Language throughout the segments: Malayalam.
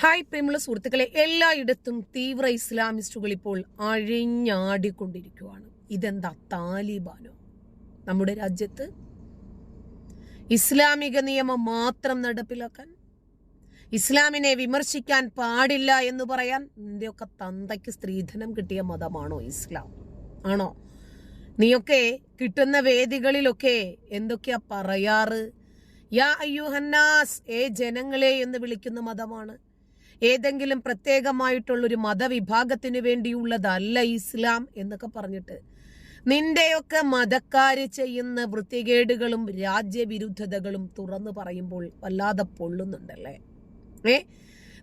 ഹായ് പ്രിയമുള്ള സുഹൃത്തുക്കളെ എല്ലായിടത്തും തീവ്ര ഇസ്ലാമിസ്റ്റുകൾ ഇപ്പോൾ അഴിഞ്ഞാടിക്കൊണ്ടിരിക്കുകയാണ് ഇതെന്താ താലിബാനോ? നമ്മുടെ രാജ്യത്ത് ഇസ്ലാമിക നിയമം മാത്രം നടപ്പിലാക്കാൻ ഇസ്ലാമിനെ വിമർശിക്കാൻ പാടില്ല എന്ന് പറയാൻ നിന്റെയൊക്കെ തന്തയ്ക്ക് സ്ത്രീധനം കിട്ടിയ മതമാണോ ഇസ്ലാം? ആണോ? നീയൊക്കെ കിട്ടുന്ന വേദികളിലൊക്കെ എന്തൊക്കെയാ പറയാറ്? യാ അയ്യുഹന്നാസ് ഏ ജനങ്ങളെ എന്ന് വിളിക്കുന്ന മതമാണ്. ഏതെങ്കിലും പ്രത്യേകമായിട്ടുള്ളൊരു മതവിഭാഗത്തിന് വേണ്ടിയുള്ളതല്ല ഇസ്ലാം എന്നൊക്കെ പറഞ്ഞിട്ട്. നിന്റെയൊക്കെ മതക്കാര് ചെയ്യുന്ന വൃത്തികേടുകളും രാജ്യവിരുദ്ധതകളും തുറന്നു പറയുമ്പോൾ വല്ലാതെ പൊള്ളുന്നുണ്ടല്ലേ? ഏ?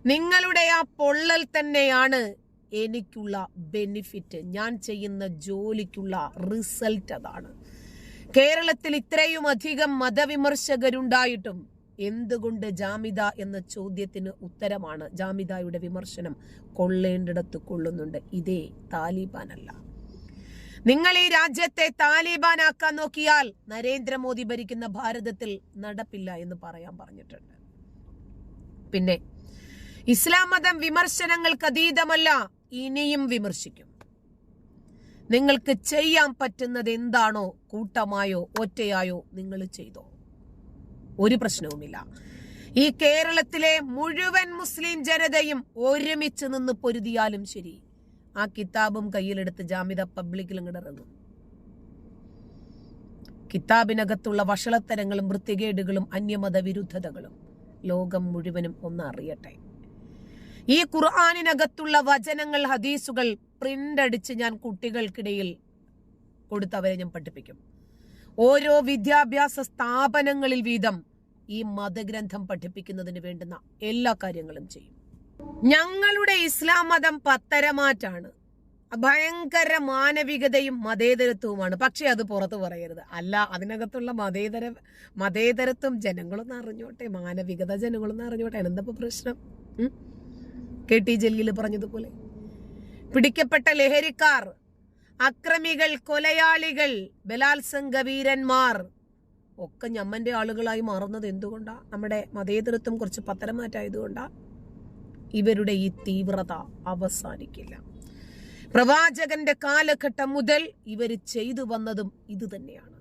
നിങ്ങളുടെ ആ പൊള്ളൽ തന്നെയാണ് എനിക്കുള്ള ബെനിഫിറ്റ്. ഞാൻ ചെയ്യുന്ന ജോലിക്കുള്ള റിസൾട്ട് അതാണ്. കേരളത്തിൽ ഇത്രയും അധികം മതവിമർശകരുണ്ടായിട്ടും എന്തുകൊണ്ട് ജാമിത എന്ന ചോദ്യത്തിന് ഉത്തരമാണ് ജാമിദയുടെ വിമർശനം കൊള്ളേണ്ടിടത്ത് കൊള്ളുന്നുണ്ട്? ഇതേ താലിബാനല്ല. നിങ്ങൾ ഈ രാജ്യത്തെ താലിബാനാക്കാൻ നോക്കിയാൽ നരേന്ദ്രമോദി ഭരിക്കുന്ന ഭാരതത്തിൽ നടപ്പില്ല എന്ന് പറയാൻ പറഞ്ഞിട്ടുണ്ട്. പിന്നെ ഇസ്ലാം മതം വിമർശനങ്ങൾക്ക് അതീതമല്ല ഇനിയും വിമർശിക്കും. നിങ്ങൾക്ക് ചെയ്യാൻ പറ്റുന്നത് എന്താണോ കൂട്ടമായോ ഒറ്റയായോ നിങ്ങൾ ചെയ്തോ? ഒരു പ്രശ്നവുമില്ല. ഈ കേരളത്തിലെ മുഴുവൻ മുസ്ലിം ജനതയും ഒരുമിച്ച് നിന്ന് പൊരുതിയാലും ശരി. ആ കിതാബും കയ്യിലെടുത്ത് ജാമിത പബ്ലിക്കിൽ ഇങ്ങോട്ട് ഇറങ്ങും. കിതാബിനകത്തുള്ള വഷളത്തരങ്ങളും വൃത്തികേടുകളും അന്യമത വിരുദ്ധതകളും ലോകം മുഴുവനും ഒന്ന് അറിയട്ടെ. ഈ ഖുർആാനിനകത്തുള്ള വചനങ്ങൾ ഹദീസുകൾ പ്രിന്റ് അടിച്ച് ഞാൻ കുട്ടികൾക്കിടയിൽ കൊടുത്തവരെ ഞാൻ പഠിപ്പിക്കും. ഓരോ വിദ്യാഭ്യാസ സ്ഥാപനങ്ങളിൽ വീതം ഈ മതഗ്രന്ഥം പഠിപ്പിക്കുന്നതിന് വേണ്ടുന്ന എല്ലാ കാര്യങ്ങളും ചെയ്യും. ഞങ്ങളുടെ ഇസ്ലാം മതം പത്തരമാറ്റാണ്. ഭയങ്കര മാനവികതയും മതേതരത്വവുമാണ്. പക്ഷെ അത് പുറത്ത് പറയരുത്. അല്ല അതിനകത്തുള്ള മതേതര മതേതരത്വം ജനങ്ങളൊന്നും അറിഞ്ഞോട്ടെ മാനവികത ജനങ്ങളൊന്നും അറിഞ്ഞോട്ടെ എന്തപ്പോ പ്രശ്നം? കെ ടി ജലീൽ പറഞ്ഞതുപോലെ. പിടിക്കപ്പെട്ട ലഹരിക്കാർ അക്രമികൾ കൊലയാളികൾ ബലാത്സംഗ വീരന്മാർ ഒക്കെ ഞമ്മന്റെ ആളുകളായി മാറുന്നത് എന്തുകൊണ്ടാണ് നമ്മുടെ മതേതരത്വം കുറച്ച് പത്തരമാറ്റായതുകൊണ്ടാണ് ഇവരുടെ ഈ തീവ്രത അവസാനിക്കില്ല. പ്രവാചകന്റെ കാലഘട്ടം മുതൽ ഇവർ ചെയ്തു വന്നതും ഇത് തന്നെയാണ്.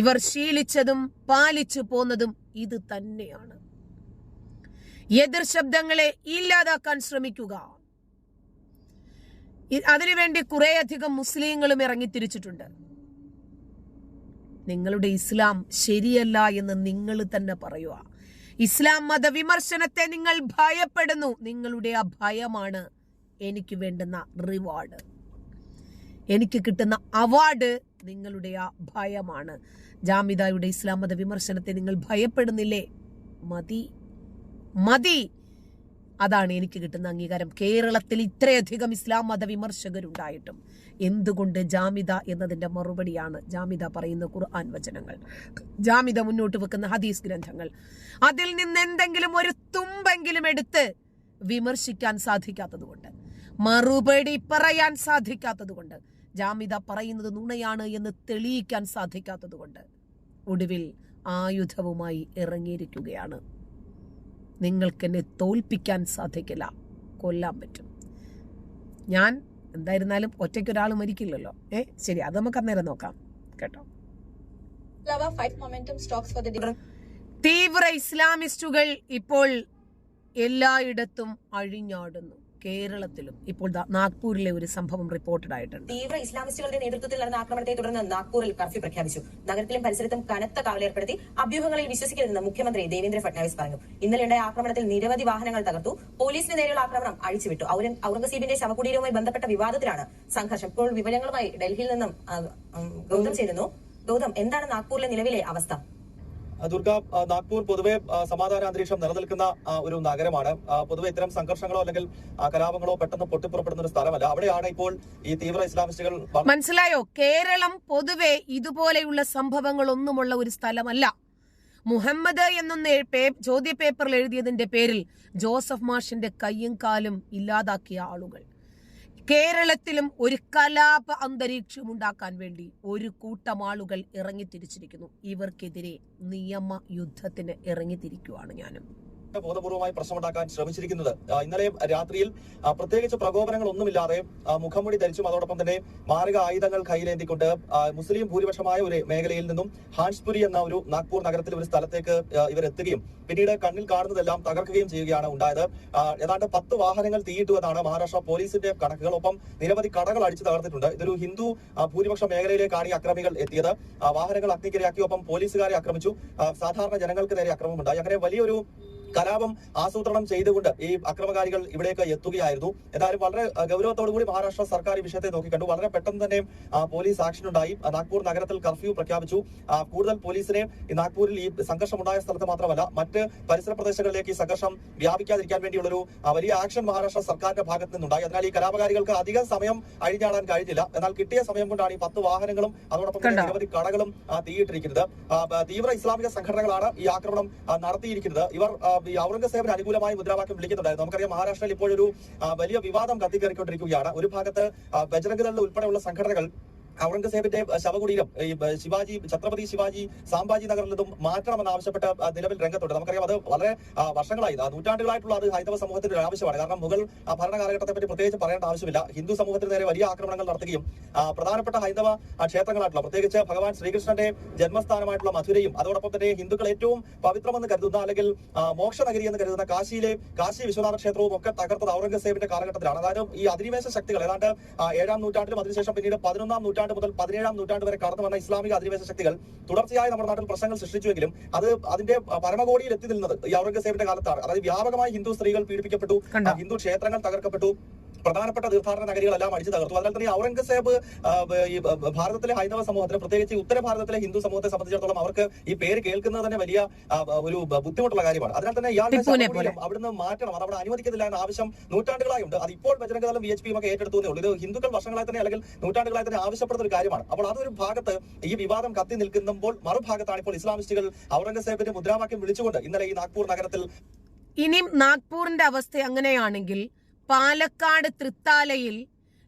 ഇവർ ശീലിച്ചതും പാലിച്ചു പോന്നതും ഇത് തന്നെയാണ്. എതിർ ശബ്ദങ്ങളെ ഇല്ലാതാക്കാൻ ശ്രമിക്കുക. അതിനുവേണ്ടി കുറേയധികം മുസ്ലിങ്ങളും ഇറങ്ങിത്തിരിച്ചിട്ടുണ്ട്. നിങ്ങളുടെ ഇസ്ലാം ശരിയല്ല എന്ന് നിങ്ങൾ തന്നെ പറയുക. ഇസ്ലാം മതവിമർശനത്തെ നിങ്ങൾ ഭയപ്പെടുന്നു. നിങ്ങളുടെ ആ ഭയമാണ് എനിക്ക് വേണ്ടുന്ന റിവാർഡ് എനിക്ക് കിട്ടുന്ന അവാർഡ് നിങ്ങളുടെ ആ ഭയമാണ് ജാമിദയുടെ ഇസ്ലാം മത വിമർശനത്തെ നിങ്ങൾ ഭയപ്പെടുന്നില്ലേ? മതി. മതി. അതാണ് എനിക്ക് കിട്ടുന്ന അംഗീകാരം. കേരളത്തിൽ ഇത്രയധികം ഇസ്ലാം മത വിമർശകരുണ്ടായിട്ടും എന്തുകൊണ്ട് ജാമിത എന്നതിന്റെ മറുപടിയാണ് ജാമിത പറയുന്ന ഖുർആൻ വചനങ്ങൾ. ജാമിത മുന്നോട്ട് വെക്കുന്ന ഹദീസ് ഗ്രന്ഥങ്ങൾ. അതിൽ നിന്ന് എന്തെങ്കിലും ഒരു തുമ്പെങ്കിലും എടുത്ത് വിമർശിക്കാൻ സാധിക്കാത്തതുകൊണ്ട് മറുപടി പറയാൻ സാധിക്കാത്തതുകൊണ്ട് ജാമിത പറയുന്നത് നുണയാണ് എന്ന് തെളിയിക്കാൻ സാധിക്കാത്തതുകൊണ്ട് ഒടുവിൽ ആയുധവുമായി ഇറങ്ങിയിരിക്കുകയാണ് നിങ്ങൾക്ക് എന്നെ തോൽപ്പിക്കാൻ സാധിക്കില്ല. കൊല്ലാൻ പറ്റും. ഞാൻ എന്തായിരുന്നാലും ഒറ്റയ്ക്ക് ഒരാൾ മരിക്കില്ലല്ലോ. ഏ ശരി അത് നമുക്ക് അന്നേരം നോക്കാം. കേട്ടോ. തീവ്ര ഇസ്ലാമിസ്റ്റുകൾ ഇപ്പോൾ എല്ലായിടത്തും അഴിഞ്ഞാടുന്നു. കേരളത്തിലും ഇപ്പോൾ നാഗ്പൂരിലെ ഒരു സംഭവം റിപ്പോർട്ടഡ് ആയിട്ടുണ്ട്. തീവ്ര ഇസ്ലാമിസ്റ്റുകളുടെ നേതൃത്വത്തിൽ നടന്ന ആക്രമണത്തെ തുടർന്ന് നാഗ്പൂരിൽ കർഫ്യൂ പ്രഖ്യാപിച്ചു. നഗരത്തിലും പരിസരത്തും കനത്ത കാവലേർപ്പെടുത്തി അഭ്യൂഹങ്ങളിൽ വിശ്വസിക്കരുതെന്ന് മുഖ്യമന്ത്രി ദേവേന്ദ്ര ഫട്നാവിസ് പറഞ്ഞു. ഇന്നലെയുണ്ടായ ആക്രമണത്തിൽ നിരവധി വാഹനങ്ങൾ തകർത്തു. പോലീസിന് നേരെയുള്ള ആക്രമണം അഴിച്ചുവിട്ടു. ഔറംഗസീബിന്റെ ശവകുടീരവുമായി ബന്ധപ്പെട്ട വിവാദത്തിലാണ് സംഘർഷം. ഇപ്പോൾ വിവരങ്ങളുമായി ഡൽഹിയിൽ നിന്നും ഗൗതം ചേരുന്നു. ഗൗതം എന്താണ് നാഗ്പൂരിലെ നിലവിലെ അവസ്ഥ? ദുർഗ നാഗ്പൂർ പൊതുവെ സമാധാന അന്തരീക്ഷം നിലനിൽക്കുന്ന ഒരു നഗരമാണ്. പൊതുവെ ഇത്തരം സംഘർഷങ്ങളോ അല്ലെങ്കിൽ കലാപങ്ങളോ പെട്ടെന്ന് പൊട്ടിപ്പുറപ്പെടുന്ന ഒരു സ്ഥലമല്ല. അവിടെയാണ് ഇപ്പോൾ ഈ തീവ്ര ഇസ്ലാമിസ്റ്റുകൾ മനസ്സിലായോ? കേരളം പൊതുവെ ഇതുപോലെയുള്ള സംഭവങ്ങളൊന്നുമുള്ള ഒരു സ്ഥലമല്ല. മുഹമ്മദ് എന്നൊന്ന് ചോദ്യ പേപ്പറിൽ എഴുതിയതിന്റെ പേരിൽ ജോസഫ് മാഷിന്റെ കയ്യും കാലും ഇല്ലാതാക്കിയ ആളുകൾ. കേരളത്തിലും ഒരു കലാപ അന്തരീക്ഷം ഉണ്ടാക്കാൻ വേണ്ടി ഒരു കൂട്ടം ആളുകൾ ഇറങ്ങിത്തിരിച്ചിരിക്കുന്നു. ഇവർക്കെതിരെ നിയമ യുദ്ധത്തിന് ഇറങ്ങിത്തിരിക്കുവാണ് ഞാനും. ബോധപൂർവമായി പ്രശ്നമുണ്ടാക്കാൻ ശ്രമിച്ചിരിക്കുന്നത്. ഇന്നലെ രാത്രിയിൽ പ്രത്യേകിച്ച് പ്രകോപനങ്ങൾ ഒന്നുമില്ലാതെ മുഖംമൂടി ധരിച്ചും അതോടൊപ്പം തന്നെ മാറുക ആയുധങ്ങൾ കയ്യിലേന്തിക്കൊണ്ട് മുസ്ലിം ഭൂരിപക്ഷമായ ഒരു മേഖലയിൽ നിന്നും ഹാൻസ്പുരി എന്ന ഒരു നാഗ്പൂർ നഗരത്തിലെ ഒരു സ്ഥലത്തേക്ക് ഇവരെത്തുകയും പിന്നീട് കണ്ണിൽ കാണുന്നതെല്ലാം തകർക്കുകയും ചെയ്യുകയാണ് ഉണ്ടായത്. ഏതാണ്ട് പത്ത് വാഹനങ്ങൾ തീയിട്ടു എന്നാണ് മഹാരാഷ്ട്ര പോലീസിന്റെ കണക്കുകൾ. ഒപ്പം നിരവധി കടകൾ അടിച്ചു തകർത്തിട്ടുണ്ട്. ഇതൊരു ഹിന്ദു ഭൂരിപക്ഷ മേഖലയിലേക്കാണ് ഈ അക്രമികൾ എത്തിയത്. വാഹനങ്ങൾ അഗ്നിക്കിരയാക്കി ഒപ്പം പോലീസുകാരെ ആക്രമിച്ചു. സാധാരണ ജനങ്ങൾക്ക് നേരെ അക്രമമുണ്ടായി. അങ്ങനെ വലിയൊരു കലാപം ആസൂത്രണം ചെയ്തുകൊണ്ട് ഈ അക്രമകാരികൾ ഇവിടേക്ക് എത്തുകയായിരുന്നു. എന്തായാലും വളരെ ഗൗരവത്തോടു കൂടി മഹാരാഷ്ട്ര സർക്കാർ ഈ വിഷയത്തെ നോക്കിക്കണ്ടു വളരെ പെട്ടെന്ന് തന്നെ പോലീസ് ആക്ഷൻ ഉണ്ടായി. നാഗ്പൂർ നഗരത്തിൽ കർഫ്യൂ പ്രഖ്യാപിച്ചു. കൂടുതൽ പോലീസിനെ നാഗ്പൂരിൽ ഈ സംഘർഷമുണ്ടായ സ്ഥലത്ത് മാത്രമല്ല മറ്റ് പരിസര പ്രദേശങ്ങളിലേക്ക് ഈ സംഘർഷം വ്യാപിക്കാതിരിക്കാൻ വേണ്ടിയുള്ളൊരു ഒരു വലിയ ആക്ഷൻ മഹാരാഷ്ട്ര സർക്കാരിന്റെ ഭാഗത്ത് നിന്നുണ്ടായി. അതിനാൽ ഈ കലാപകാരികൾക്ക് അധികം സമയം അഴിഞ്ഞാടാൻ കഴിഞ്ഞില്ല. എന്നാൽ കിട്ടിയ സമയം കൊണ്ടാണ് ഈ പത്ത് വാഹനങ്ങളും അതോടൊപ്പം തന്നെ നിരവധി കടകളും തീയിട്ടിരിക്കുന്നത്. തീവ്ര ഇസ്ലാമിക സംഘടനകളാണ് ഈ ആക്രമണം നടത്തിയിരിക്കുന്നത്. ഇവർ ഈ ഔറംഗസേബിന് അനുകൂലമായി മുദ്രാവാക്യം വിളിക്കുന്നുണ്ടായിരുന്നു. നമുക്കറിയാം മഹാരാഷ്ട്രയിൽ ഇപ്പോഴൊരു വലിയ വിവാദം കത്തിക്കേറിക്കൊണ്ടിരിക്കുകയാണ്. ഒരു ഭാഗത്ത് ബജരംഗ് ഉൾപ്പെടെയുള്ള സംഘടനകൾ ഔറംഗസേബിന്റെ ശവകുടീരം ശിവാജി ഛത്രപതി ശിവാജി സാംബാജി നഗറിലതും നിന്നും മാറ്റണമെന്ന് ആവശ്യപ്പെട്ട നിലവിൽ രംഗത്തുണ്ട്. നമുക്കറിയാം അത് വളരെ വർഷങ്ങളായി നൂറ്റാണ്ടുകളായിട്ടുള്ള അത് ഹൈന്ദവ സമൂഹത്തിന്റെ ഒരു ആവശ്യമാണ്. കാരണം മുഗൾ ഭരണ കാലഘട്ടത്തെ പറ്റി പ്രത്യേകിച്ച് പറയേണ്ട ആവശ്യമില്ല. ഹിന്ദു സമൂഹത്തിന് നേരെ വലിയ ആക്രമണങ്ങൾ നടത്തുകയും പ്രധാനപ്പെട്ട ഹൈന്ദവ ക്ഷേത്രങ്ങളായിട്ടുള്ള പ്രത്യേകിച്ച് ഭഗവാൻ ശ്രീകൃഷ്ണന്റെ ജന്മസ്ഥാനമായിട്ടുള്ള മധുരയും അതോടൊപ്പം തന്നെ ഹിന്ദുക്കൾ ഏറ്റവും പവിത്രമെന്ന് കരുതുന്ന അല്ലെങ്കിൽ മോക്ഷനഗരി എന്ന് കരുതുന്ന കാശിയിലെ കാശി വിശ്വനാഥ ക്ഷേത്രവും ഒക്കെ തകർത്തത് ഔറംഗസേബിന്റെ കാലഘട്ടത്തിലാണ്. അതായത് ഈ അധിനിവേശ ശക്തികൾ ഏതാണ്ട് ഏഴാം നൂറ്റാണ്ടിലും അതിനുശേഷം പിന്നീട് പതിനൊന്നാം നൂറ്റാണ്ട് മുതൽ പതിനേഴാം നൂറ്റാണ്ട് വരെ കടന്നു വന്ന ഇസ്ലാമിക അധിനിവേശ ശക്തികൾ തുടർച്ചയായി നമ്മുടെ നാട്ടിൽ പ്രശ്നങ്ങൾ സൃഷ്ടിച്ചുവെങ്കിലും അത് അതിന്റെ പരമകോടിയിൽ എത്തി നിന്നത് ഈ ഔറംഗസേബിന്റെ കാലത്താണ്. അതായത് വ്യാപകമായി ഹിന്ദു സ്ത്രീകൾ പീഡിപ്പിക്കപ്പെട്ടു ഹിന്ദു ക്ഷേത്രങ്ങൾ തകർക്കപ്പെട്ടു പ്രധാനപ്പെട്ട തീർത്ഥാടന നഗരികളെല്ലാം അടിച്ചു തകർത്തു. അതിനാൽ തന്നെ ഔറംഗസേബ് ഈ ഭാരതത്തിലെ ഹൈന്ദവ സമൂഹത്തിന് പ്രത്യേകിച്ച് ഉത്തര ഭാരതത്തിലെ ഹിന്ദു സമൂഹത്തെ സംബന്ധിച്ചിടത്തോളം അവർക്ക് ഈ പേര് കേൾക്കുന്നത് തന്നെ വലിയ ഒരു ബുദ്ധിമുട്ടുള്ള കാര്യമാണ്. അതിനാൽ തന്നെ ഇയാളുടെ അവിടുന്ന് മാറ്റണം. അത് അവിടെ അനുവദിക്കുന്നില്ല എന്ന ആവശ്യം നൂറ്റാണ്ടുകളായി ഉണ്ട് അത് ഇപ്പോൾ ബജരംഗദളും വി എച്ച് പിയും ഒക്കെ ഏറ്റെടുത്തേ ഉള്ളൂ. ഇത് ഹിന്ദുക്കൾ വർഷങ്ങളായി തന്നെ അല്ലെങ്കിൽ നൂറ്റാണ്ടുകളായി തന്നെ ആവശ്യപ്പെടുന്ന ഒരു കാര്യമാണ്. അപ്പോൾ അതൊരു ഭാഗത്ത് ഈ വിവാദം കത്തി നിൽക്കുമ്പോൾ മറുഭാഗത്താണ് ഇപ്പോൾ ഇസ്ലാമിസ്റ്റുകൾ ഔറംഗസേബിന്റെ മുദ്രാവാക്യം വിളിച്ചുകൊണ്ട് ഇന്നലെ ഈ നാഗ്പൂർ നഗരത്തിൽ ഇനിയും നാഗ്പൂറിന്റെ അവസ്ഥ അങ്ങനെയാണെങ്കിൽ പാലക്കാട് തൃത്താലയിൽ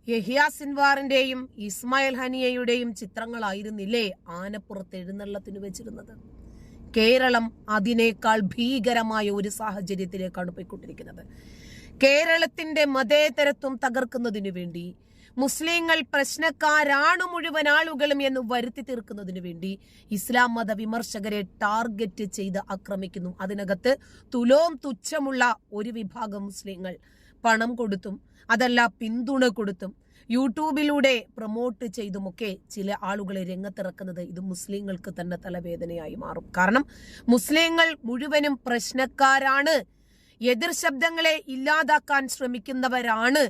യഹിയ സിൻവാറിന്റെയും ഇസ്മായിൽ ഹനിയയുടെയും ചിത്രങ്ങളായിരുന്നില്ലേ ആനപ്പുറത്ത് എഴുന്നള്ളത്തിന് വെച്ചിരുന്നത്? കേരളം അതിനേക്കാൾ ഭീകരമായ ഒരു സാഹചര്യത്തിലേക്കാണ് പോയിക്കൊണ്ടിരിക്കുന്നത്. കേരളത്തിന്റെ മതേതരത്വം തകർക്കുന്നതിനു വേണ്ടി മുസ്ലിങ്ങൾ പ്രശ്നക്കാരാണ് മുഴുവൻ ആളുകളും എന്ന് വരുത്തി തീർക്കുന്നതിനു വേണ്ടി ഇസ്ലാം മത വിമർശകരെ ടാർഗറ്റ് ചെയ്ത് ആക്രമിക്കുന്നു. അതിനകത്ത് തുലോം തുച്ഛമുള്ള ഒരു വിഭാഗം മുസ്ലിങ്ങൾ. പണം കൊടുത്തും അതല്ല പിന്തുണ കൊടുത്തും യൂട്യൂബിലൂടെ പ്രൊമോട്ട് ചെയ്തുമൊക്കെ ചില ആളുകളെ രംഗത്തിറക്കുന്നത് ഇത് മുസ്ലിങ്ങൾക്ക് തന്നെ തലവേദനയായി മാറും. കാരണം മുസ്ലിങ്ങൾ മുഴുവനും പ്രശ്നക്കാരാണ്. എതിർ ശബ്ദങ്ങളെ ഇല്ലാതാക്കാൻ ശ്രമിക്കുന്നവരാണ്.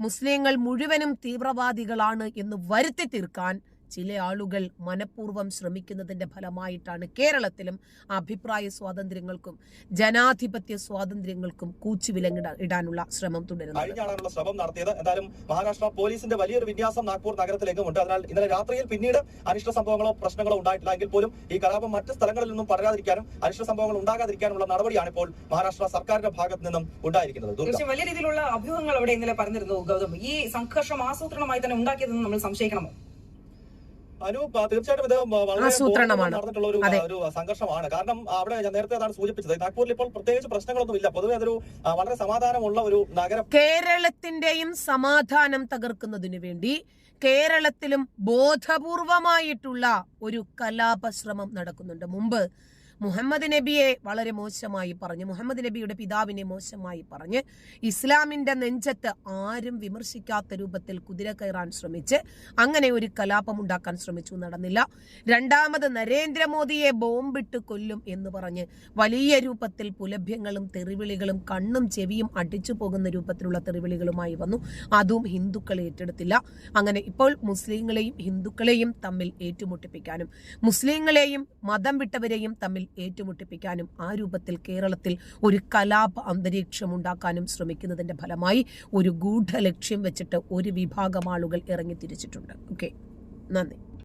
മുസ്ലിങ്ങൾ മുഴുവനും തീവ്രവാദികളാണ് എന്ന് വരുത്തി തീർക്കാൻ ചില ആളുകൾ മനഃപൂർവം ശ്രമിക്കുന്നതിന്റെ ഫലമായിട്ടാണ് കേരളത്തിലും അഭിപ്രായ സ്വാതന്ത്ര്യങ്ങൾക്കും ജനാധിപത്യ സ്വാതന്ത്ര്യങ്ങൾക്കും കൂച്ചുവിലങ്ങിട ഇടാനുള്ള ശ്രമം തുടരുന്നത്. അഴിഞ്ഞാടാനുള്ള ശ്രമം നടത്തിയത്. എന്തായാലും മഹാരാഷ്ട്ര പോലീസിന്റെ വലിയൊരു വിന്യാസം നാഗ്പൂർ നഗരത്തിലേക്കും ഉണ്ട് അതിനാൽ ഇന്നലെ രാത്രിയിൽ പിന്നീട് അനിഷ്ട സംഭവങ്ങളോ പ്രശ്നങ്ങളോ ഉണ്ടായിട്ടില്ല എങ്കിൽ പോലും ഈ കലാപം മറ്റ് സ്ഥലങ്ങളിൽ നിന്നും പടരാതിരിക്കാനും അനിഷ്ട സംഭവങ്ങൾ ഉണ്ടാകാതിരിക്കാനുള്ള നടപടിയാണ് ഇപ്പോൾ മഹാരാഷ്ട്ര സർക്കാരിന്റെ ഭാഗത്ത് നിന്നും ഉണ്ടായിരിക്കുന്നത്. തീർച്ചയായും വലിയ രീതിയിലുള്ള അഭ്യൂഹങ്ങൾ അവിടെ ഇന്നലെ പറഞ്ഞിരുന്നു ഗൗതം. ഈ സംഘർഷം ആസൂത്രണമായി തന്നെ ഉണ്ടാക്കിയതെന്ന് നമ്മൾ സംശയിക്കണമോ അനു ആ, തീർച്ചയായിട്ടും ഇത് വളരെ. നടന്നിട്ടുള്ള ഒരു ഒരു സംഘർഷമാണ്. കാരണം അവിടെ ഞാൻ നേരത്തെ അതാണ് സൂചിപ്പിച്ചത്. നാഗ്പൂരിൽ ഇപ്പോൾ പ്രത്യേകിച്ച് പ്രശ്നങ്ങളൊന്നും ഇല്ല. പൊതുവെ അതൊരു വളരെ സമാധാനമുള്ള ഒരു നഗരം. കേരളത്തിന്റെയും സമാധാനം തകർക്കുന്നതിന് വേണ്ടി കേരളത്തിലും ബോധപൂർവമായിട്ടുള്ള ഒരു കലാപശ്രമം നടക്കുന്നുണ്ട്. മുമ്പ് മുഹമ്മദ് നബിയെ വളരെ മോശമായി പറഞ്ഞു. മുഹമ്മദ് നബിയുടെ പിതാവിനെ മോശമായി പറഞ്ഞ്. ഇസ്ലാമിന്റെ നെഞ്ചത്ത് ആരും വിമർശിക്കാത്ത രൂപത്തിൽ കുതിര കയറാൻ ശ്രമിച്ച് അങ്ങനെ ഒരു കലാപം ഉണ്ടാക്കാൻ ശ്രമിച്ചു നടന്നില്ല. രണ്ടാമത് നരേന്ദ്രമോദിയെ ബോംബിട്ട് കൊല്ലും എന്ന് പറഞ്ഞ് വലിയ രൂപത്തിൽ പുലഭ്യങ്ങളും തെറിവിളികളും കണ്ണും ചെവിയും അടിച്ചു പോകുന്ന രൂപത്തിലുള്ള തെറിവിളികളുമായി വന്നു. അതും ഹിന്ദുക്കൾ ഏറ്റെടുത്തില്ല. അങ്ങനെ ഇപ്പോൾ മുസ്ലിങ്ങളെയും ഹിന്ദുക്കളെയും തമ്മിൽ ഏറ്റുമുട്ടിപ്പിക്കാനും മുസ്ലിങ്ങളെയും മതം വിട്ടവരെയും തമ്മിൽ ഏറ്റുമുട്ടിപ്പിക്കാനും ആ രൂപത്തിൽ കേരളത്തിൽ ഒരു കലാപ അന്തരീക്ഷം ഉണ്ടാക്കാനും ശ്രമിക്കുന്നതിന്റെ ഫലമായി ഒരു ഗൂഢ ലക്ഷ്യം വെച്ചിട്ട് ഒരു വിഭാഗം ആളുകൾ ഇറങ്ങി തിരിച്ചിട്ടുണ്ട്. ഓക്കെ നന്ദി.